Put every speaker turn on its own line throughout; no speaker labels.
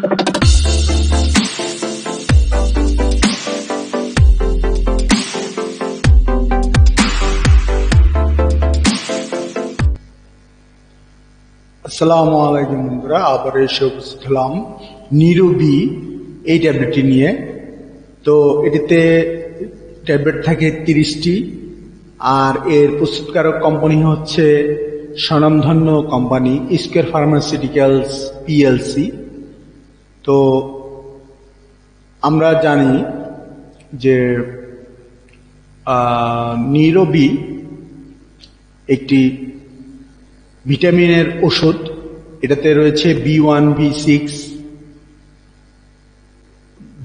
আসসালামু আলাইকুম বন্ধুরা, আবার এসে উপস্থিত হলাম নিরবি এই ট্যাবলেটটি নিয়ে। তো এটিতে ট্যাবলেট থাকে তিরিশটি, আর এর প্রস্তুতকারক কোম্পানি হচ্ছে স্বনামধন্য কোম্পানি, স্কোয়ার ফার্মাসিউটিক্যালস, পিএলসি। তো আমরা জানি যে নিরবি একটি ভিটামিনের ওষুধ, এটাতে রয়েছে B one, B six,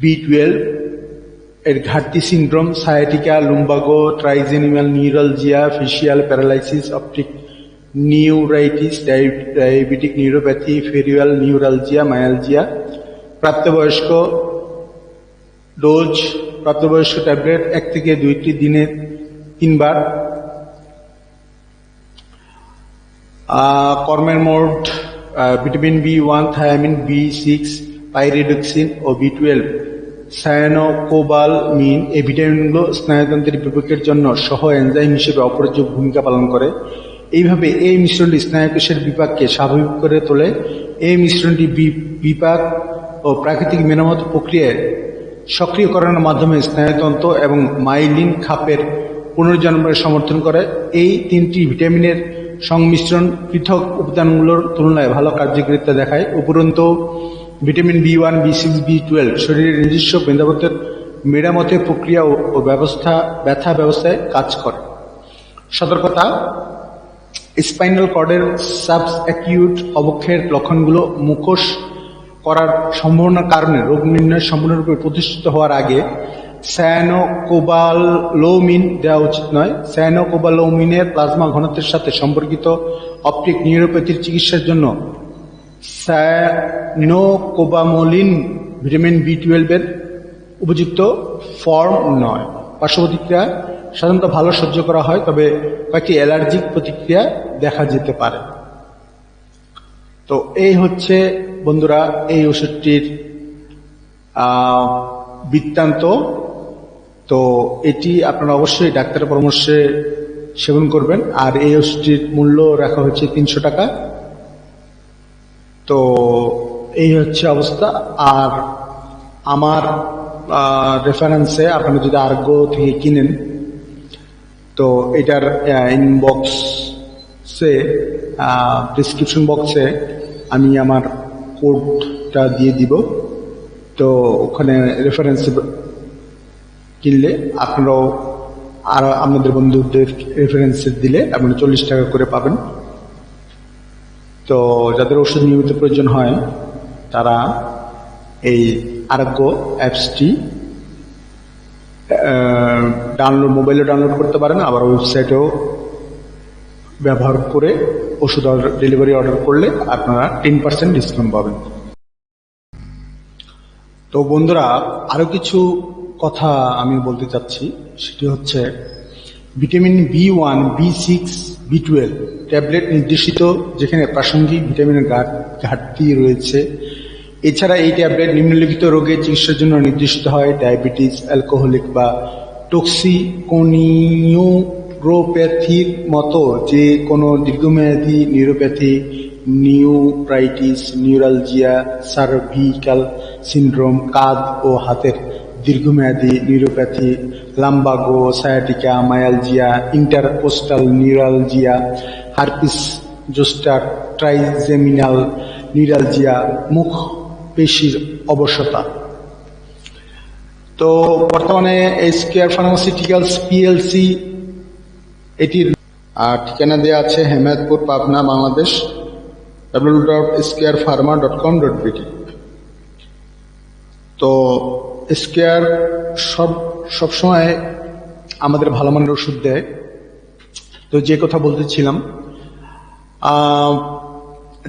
B twelve, এর ঘাটতি syndrome, sciatica, lumbago, trigeminal neuralgia, facial paralysis, optic neuritis diabetic neuropathy ফেরিয়াল neuralgia, myalgia প্রাপ্তবয়স্ক ডোজ, প্রাপ্তবয়স্ক ট্যাবলেট, এক থেকে দুইটি দিনে তিনবার। কর্মের মোট vitamin B one, thiamine B six, pyridoxine ও বি টুয়েলভ। সায়ানোকোবাল মিন, এই ভিটামিনগুলো স্নায়ুতন্ত্রের বিপক্ষের জন্য সহ এনজাইম হিসেবে অপরিহার্য ভূমিকা পালন করে। এইভাবে এই মিশ্রণটি স্নায়ুকোষের বিপাককে স্বাভাবিক করে তোলে। এই মিশ্রণটি বিপাক ও প্রাকৃতিক মেরামত প্রক্রিয়ায় সক্রিয়করণের মাধ্যমে স্নায়ুতন্ত্র এবং মাইলিন খাপের পুনর্জন্মের সমর্থন করে। এই তিনটি ভিটামিনের সংমিশ্রণ পৃথক উপাদানগুলোর তুলনায় ভালো কার্যকারিতা দেখায়। উপরন্ত, vitamin B one, B six, B twelve শরীরের নিজস্ব মেধাবতের মেরামতের প্রক্রিয়া ও ব্যবস্থা, ব্যথা ব্যবস্থায় কাজ করে। সতর্কতা, স্পাইনাল কর্ডের সাবস অ্যাকিউট অবক্ষয়ের লক্ষণগুলো মুখোশ করার সম্ভাবনার কারণে, রোগ নির্ণয় সম্পূর্ণরূপে প্রতিষ্ঠিত হওয়ার আগে সায়ানোকোবালোমিন দেওয়া উচিত নয়। সায়ানোকোবালোমিনের প্লাজমা ঘনত্বের সাথে সম্পর্কিত অপটিক নিউরোপ্যাথির চিকিৎসার জন্য সায়ানোকোবামোলিন ভিটামিন বি টুয়েলভের উপযুক্ত ফর্ম নয়। পার্শ্ব প্রতিক্রিয়া সাধারণত ভালো সহ্য করা হয়, তবে কয়েকটি অ্যালার্জিক প্রতিক্রিয়া দেখা যেতে পারে। তো এই হচ্ছে বন্ধুরা, এই ওষুধটির বৃত্তান্ত। তো এটি আপনারা অবশ্যই ডাক্তারের পরামর্শে সেবন করবেন। আর এই ওষুধটির মূল্য রাখা হয়েছে তিনশো টাকা। তো এই হচ্ছে অবস্থা। আর আমার রেফারেন্সে আপনারা যদি আরোগ্য থেকে কিনেন, তো এটার ইনবক্সে ডিসক্রিপশন বক্সে আমি আমার কোডটা দিয়ে দিব। তো ওখানে রেফারেন্স কিনলে আপনারাও আর আপনাদের বন্ধুদের রেফারেন্স দিলে আপনি চল্লিশ টাকা করে পাবেন। তো যাদের ওষুধ নিয়মিত প্রয়োজন হয়, তারা এই আরোগ্য অ্যাপসটি ডাউনলোড মোবাইলে ডাউনলোড করতে পারেন, আবার ওয়েবসাইটেও ব্যবহার করে ওষুধ অর্ডার ডেলিভারি অর্ডার করলে আপনারা টেন পার্সেন্ট ডিসকাউন্ট পাবেন। তো বন্ধুরা, আরও কিছু কথা আমি বলতে চাচ্ছি। সেটি হচ্ছে vitamin B one B six B twelve tablet নির্দেশিত, যেখানে প্রাসঙ্গিক ভিটামিনের ঘাট- ঘাটতি রয়েছে। এছাড়া এই ট্যাবলেট নিম্নলিখিত রোগের চিকিৎসার জন্য নির্দেশিত হয় ডায়াবেটিস অ্যালকোহলিক বা টক্সিকোনিউরোপ্যাথির মতো যে কোনো দীর্ঘমেয়াদী neuropathy neuritis neuralgia cervical syndrome, কাঁধ ও হাতের দীর্ঘমেয়াদী neuropathy, lumbago, sciatica, myalgia intercostal neuralgia, herpes, zoster, trigeminal neuralgia মুখ পেশির অবসতা তো বর্তমানে এসকেআর ফার্মাসিউটিক্যালস পিএলসি এটির আর ঠিকানা দেওয়া আছে Hemayetpur, Pabna, Bangladesh W dot square pharma dot com dot BT তো স্কেয়ার সব সবসময় আমাদের ভালো মানের ওষুধ দেয়। তো যে কথা বলতেছিলাম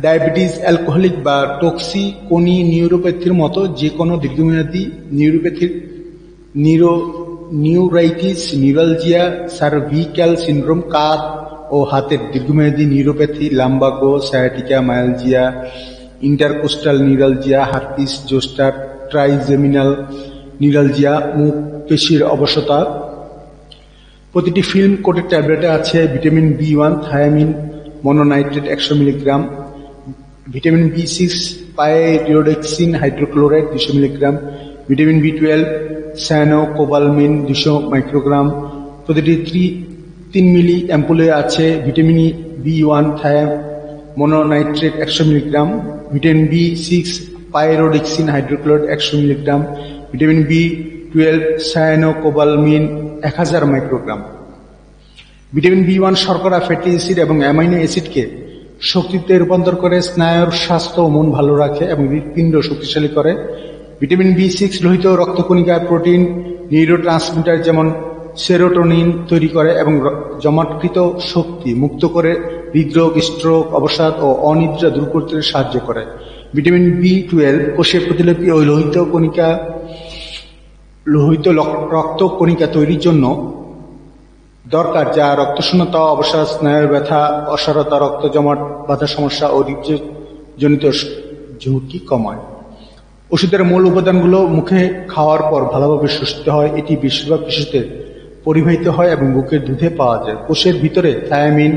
ডায়াবেটিস, অ্যালকোহলিক বা টক্সিকোনি নিউরোপ্যাথির মতো যে কোনো দীর্ঘমেয়াদী নিউরোপ্যাথির neuro neuritis neuralgia cervical syndrome কাঁধ ও হাতের দীর্ঘমেয়াদী neuropathy lumbago sciatica myalgia intercostal neuralgia herpes zoster trigeminal neuralgia মুখ পেশির অবসতা। প্রতিটি ফিল্ম কোটের ট্যাবলেটে আছে vitamin B one thiamine mononitrate একশো milligram vitamin B six pyridoxine hydrochloride দুশো milligram vitamin B twelve, cyano cobalamin দুশো মাইক্রোগ্রাম, প্রতিটি থ্রি তিন মিলি অ্যাম্পুলে আছে vitamin B one thiamine, mononitrate একশো milligram, vitamin B six, pyridoxine hydrochloride একশো milligram, vitamin B twelve, cyano cobalamin এক হাজার মাইক্রোগ্রাম। ভিটামিন বি ওয়ান শর্করা, ফ্যাটি অ্যাসিড এবং অ্যামাইনো অ্যাসিডকে শক্তিতে রূপান্তর করে স্নায়ুর স্বাস্থ্য ও মন ভালো রাখে এবং হৃৎপিণ্ড শক্তিশালী করে। ভিটামিন বি সিক্স লোহিত রক্তকণিকা প্রোটিন নিউরো ট্রান্সমিটার যেমন সেরোটোনিন তৈরি করে এবং জমাটকৃত শক্তি মুক্ত করে হৃদরোগ, স্ট্রোক, অবসাদ ও অনিদ্রা দূর করতে সাহায্য করে। ভিটামিন বি টুয়েলভ কোষের প্রতিলিপি ও লোহিত কণিকা, লোহিত রক্ত কণিকা তৈরির জন্য দরকার, যা রক্তশূন্যতা, অবসাদ, স্নায়ুর ব্যথা, অসারতা, রক্ত জমাট, বাধা সমস্যা ও হৃদজনিত ঝুঁকি কমায়। ওষুধের মূল উপাদানগুলো মুখে খাওয়ার পর ভালোভাবে শুষতে হয়। এটি বেশিরভাগ শিশুতে পরিবাহিত হয় এবং বুকের দুধে পাওয়া যায়। কোষের ভিতরে থায়ামিন,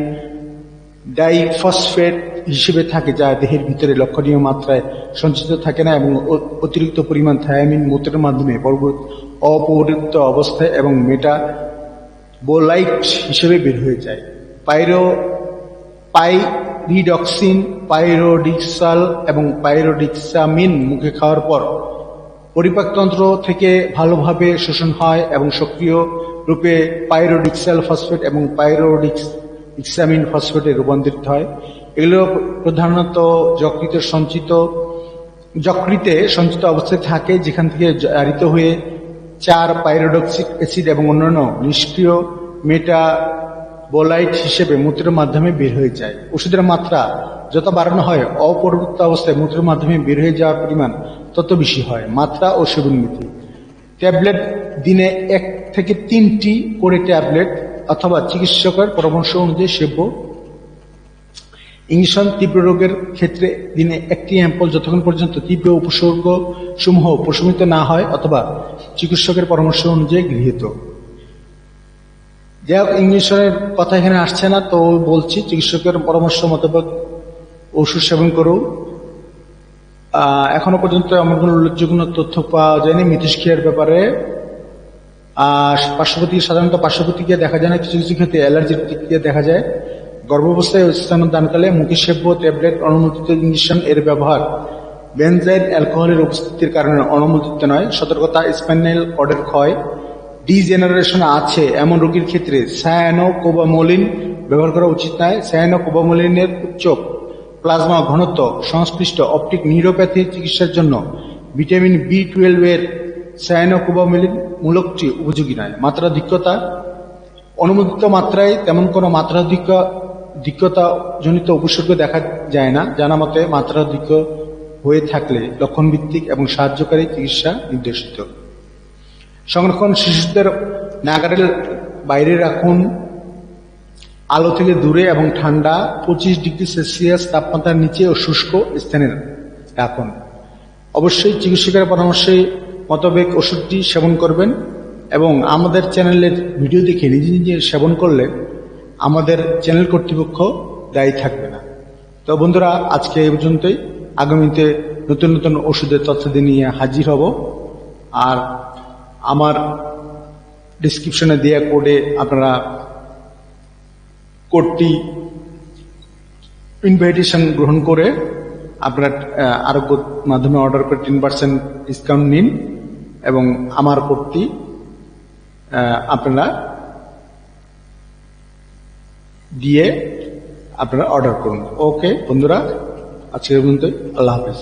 ডাইফসফেট হিসেবে থাকে, যা দেহের ভিতরে লক্ষণীয় মাত্রায় সঞ্চিত থাকে না এবং অতিরিক্ত পরিমাণ থায়ামিন মূত্রের মাধ্যমে অপরিক্ত অবস্থায় এবং মেটা বোলাইট হিসেবে বের হয়ে যায়। পাইরো পাইরিডক্সিন পাইরোডিক্সাল এবং পাইরোডিক্সামিন মুখে খাওয়ার পর পরিপাকতন্ত্র থেকে ভালোভাবে শোষণ হয় এবং সক্রিয় রূপে পাইরোডিক্সাল ফসফেট এবং পাইরোডিক্স ইক্সামিন ফসফেটে রূপান্তরিত হয়। এগুলো প্রধানত যকৃত সঞ্চিত, যকৃতে সঞ্চিত অবস্থায় থাকে, যেখান থেকে জারিত হয়ে চার পাইরোডক্সিক অ্যাসিড এবং অন্যান্য নিষ্ক্রিয় মেটা বোলাইট হিসেবে মূত্রের মাধ্যমে বের হয়ে যায়। ওষুধের মাত্রা যত বাড়ানো হয়, অপরিবর্তিত অবস্থায় মূত্রের মাধ্যমে বের হয়ে যাওয়ার পরিমাণ তত বেশি হয়, মাত্রা ও সেবনমিতি ট্যাবলেট দিনে এক থেকে তিনটি করে ট্যাবলেট অথবা চিকিৎসকের পরামর্শ অনুযায়ী সেব্য। ইঞ্জেকশন তীব্র রোগের ক্ষেত্রে দিনে একটি অ্যাম্পল যতক্ষণ পর্যন্ত তীব্র উপসর্গ সমূহ প্রশমিত না হয় অথবা চিকিৎসকের পরামর্শ অনুযায়ী গৃহীত। যাই হোক ইঞ্জেকশনের কথা এখানে আসছে না, তো বলছি, চিকিৎসকের পরামর্শ মোতাবেক ওষুধ সেবন করো এখনও পর্যন্ত এমন কোনো উল্লেখযোগ্য তথ্য পাওয়া যায়নি মিথস্ক্রিয়ার ব্যাপারে। আর পার্শ্ববর্তী, সাধারণত পার্শ্ববর্তীকে দেখা যায় না, কিছু কিছু ক্ষেত্রে অ্যালার্জির প্রতিক্রিয়া দেখা যায়। গর্ভাবস্থায় স্থান স্তনদানকালে মুখে সেব্য ট্যাবলেট, অনুমোদিত ইঞ্জেকশন এর ব্যবহার। বেনজাইল অ্যালকোহলের উপস্থিতির কারণে অনুমোদিত নয়। সতর্কতা স্পাইনাল কর্ডের ক্ষয়। ডিজেনারেশন আছে এমন রোগীর ক্ষেত্রে সায়ানো কোবামোলিন ব্যবহার করা উচিত নয়। সায়ানো কোবামোলিনের উচ্চ প্লাজমা ঘনত্ব সংশ্লিষ্ট অপটিক নিউরোপ্যাথি চিকিৎসার জন্য ভিটামিন বি টুয়েলভ এর সায়ানোকোবামিলিন মূলকটি উপযোগী নয়। মাত্রাধিক্যতা অনুমোদিত মাত্রায় তেমন কোনো মাত্রাধিক্য দিক্যতা জনিত উপসর্গ দেখা যায় না। জানা মতে মাত্রাধিক্য হয়ে থাকলে লক্ষণভিত্তিক এবং সাহায্যকারী চিকিৎসা নির্দেশিত। সংরক্ষণ শিশুদের নাগারের বাইরে রাখুন। আলো থেকে দূরে এবং ঠান্ডা পঁচিশ ডিগ্রি সেলসিয়াস তাপমাত্রার নিচে ও শুষ্ক স্থানে রাখুন। অবশ্যই চিকিৎসকের পরামর্শে মতবেগ ওষুধটি সেবন করবেন এবং আমাদের চ্যানেলের ভিডিও দেখে নিজে নিজে সেবন করলে আমাদের চ্যানেল কর্তৃপক্ষ দায়ী থাকবে না। তো বন্ধুরা, আজকে এই পর্যন্তই। আগামীতে নতুন নতুন ওষুধের তথ্য দিয়ে নিয়ে হাজির হব। আর আমার ডিসক্রিপশনে দেওয়া কোডে আপনারা কোডটি ইনভাইটেশন গ্রহণ করে আপনারা আরোগ্য মাধ্যমে অর্ডার করে টেন পার্সেন্ট ডিসকাউন্ট নিন এবং আমার কোডটি আপনারা দিয়ে আপনারা অর্ডার করুন। ওকে বন্ধুরা আজকে পর্যন্ত আল্লাহ হাফেজ।